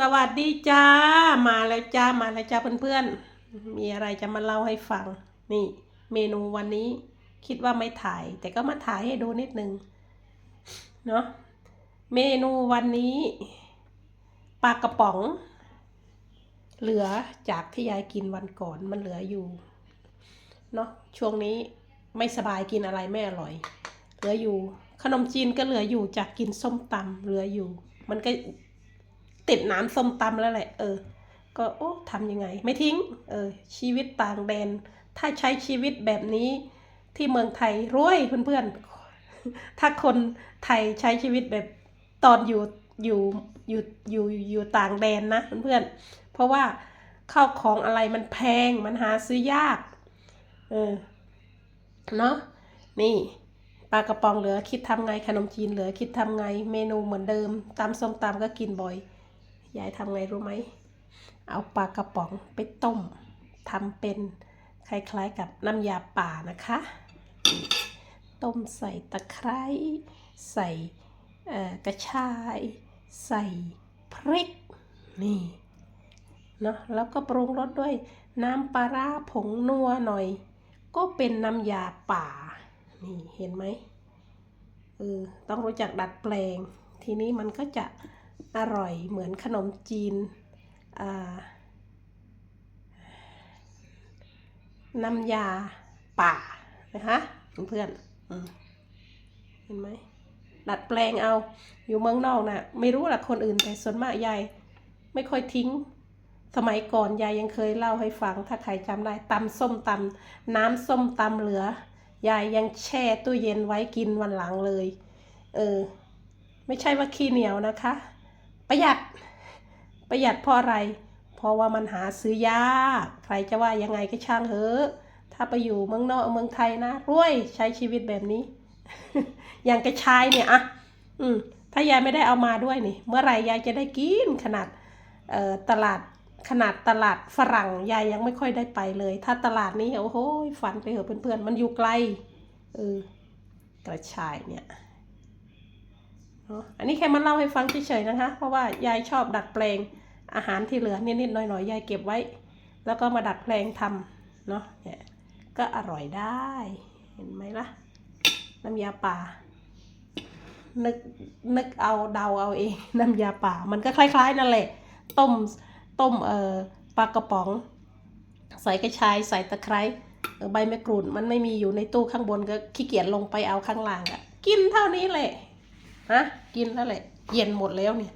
สวัสดีจ้า มาแล้วจ้า มาแล้วจ้าเพื่อนๆ มีอะไรจะมาเล่าให้ฟัง นี่ เมนูวันนี้คิดว่าไม่ถ่าย แต่ก็มาถ่ายให้ดูนิดนึง เนาะ เมนูวันนี้ปลากระป๋อง เหลือจากที่ยายกินวันก่อนมันเหลืออยู่ เนาะ ช่วงนี้ไม่สบายกินอะไรไม่อร่อย เหลืออยู่ ขนมจีนก็เหลืออยู่จากกินส้มตำเหลืออยู่ มันก็ ติดน้ำส้มตำแล้วแหละ เออ ก็โอ้ทำยังไง ไม่ทิ้ง เออ ชีวิตต่างแดน ถ้าใช้ชีวิตแบบนี้ที่เมืองไทยรวยเพื่อนๆ ถ้าคนไทยใช้ชีวิตแบบตอนอยู่อยู่อยู่อยู่อยู่ต่างแดนนะเพื่อนๆ เพราะว่าข้าวของอะไรมันแพงมันหาซื้อยาก เออ เนาะนี่ปลากระป๋องเหลือคิดทำไงขนมจีนเหลือคิดทำไงเมนูเหมือนเดิมตำส้มตำก็กินบ่อย ยายทำไงรู้ไหม เอาปลากระป๋องไปต้มทำเป็นคล้ายๆกับน้ำยาป่านะคะ ต้มใส่ตะไคร้ใส่กระชาย ใส่พริกนี่เนาะแล้วก็ปรุงรสด้วยน้ำปลาร้าผงนัวหน่อย ก็เป็นน้ำยาป่า นี่เห็นไหมเออต้องรู้จักดัดแปลง ทีนี้มันก็จะ อร่อยเหมือนขนมจีนน้ำยาป่านะคะเพื่อนๆเห็นไหมดัดแปลงเอาอยู่เมืองนอกน่ะ ไม่รู้ละคนอื่นแต่ส่วนมากยายไม่ค่อยทิ้ง สมัยก่อนยายยังเคยเล่าให้ฟัง ถ้าใครจำได้ตำส้มตำน้ำส้มตำเหลือยายยังแช่ตู้เย็นไว้กินวันหลังเลย เออ ไม่ใช่ว่าขี้เหนียวนะคะ ประหยัด ประหยัดเพราะอะไร เพราะว่ามันหาซื้อยาก ใครจะว่ายังไงก็ช่างเถอะถ้าไปอยู่เมืองนอกเมืองไทยนะรวยใช้ชีวิตแบบนี้ อย่างกระชายเนี่ยอะอืมถ้ายายไม่ได้เอามาด้วยนี่ เมื่อไหร่ยายจะได้กินขนาดเอ่อตลาดขนาดตลาดฝรั่งยายยังไม่ค่อยได้ไปเลย ถ้าตลาดนี้โอ้โหฝันไปเหอะเพื่อนๆมันอยู่ไกลเออกระชายเนี่ย เนาะอันนี้แค่มาเล่าให้ฟังเฉยๆนะคะ เพราะว่ายายชอบดัดแปลงอาหารที่เหลือนิดๆหน่อยๆยายเก็บไว้ แล้วก็มาดัดแปลงทำเนาะเนี่ยก็อร่อยได้ เห็นไหมล่ะ น้ำยาป่า นึกนึกเอาเดาเอาเอง น้ำยาป่า มันก็คล้าย ๆ นั่นแหละ ต้มต้มเอ่อปลากระป๋อง ใส่กระชายใส่ตะไคร้ใบมะกรูดมันไม่มีอยู่ในตู้ข้างบนก็ขี้เกียจลงไปเอาข้างล่างอะกินเท่านี้แหละ ฮะกินแล้วแหละ เย็นหมดแล้วเนี่ย